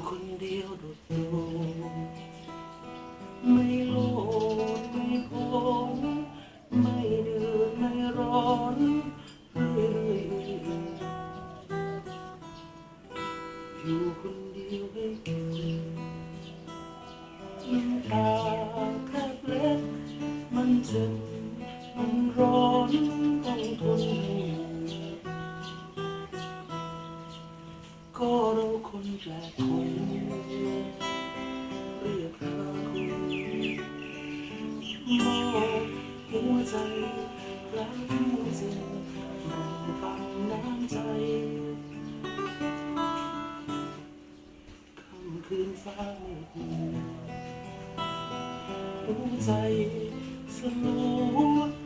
่คนเดียวโดดเดี่ยวไม่โลดไม่พ้นไม่เดือดไม่ร้อนเรื่อยๆอยู่คนเดียวให้ ก็เราคนแปลกคนเรียกหาคุณมอบหัวใจรักจริงรอฟังน้ำใจคำคืนฟ้ามืดหัวใจสลัว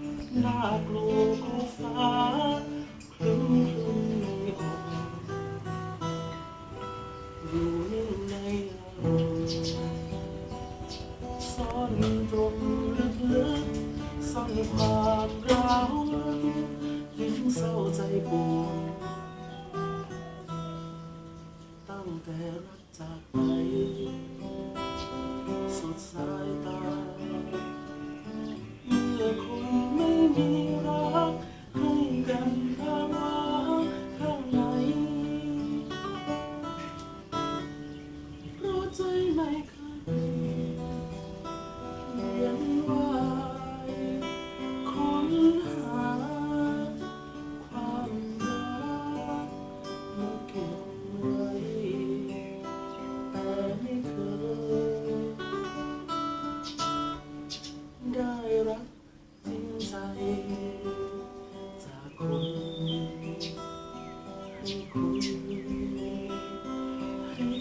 ความร้าวยิ่งเศร้าใจปวดตั้งแต่รักจากไป สุดสายตา เมื่อคนไม่มี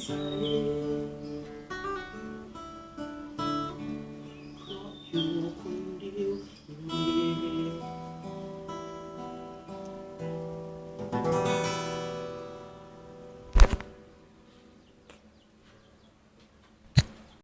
Thank you.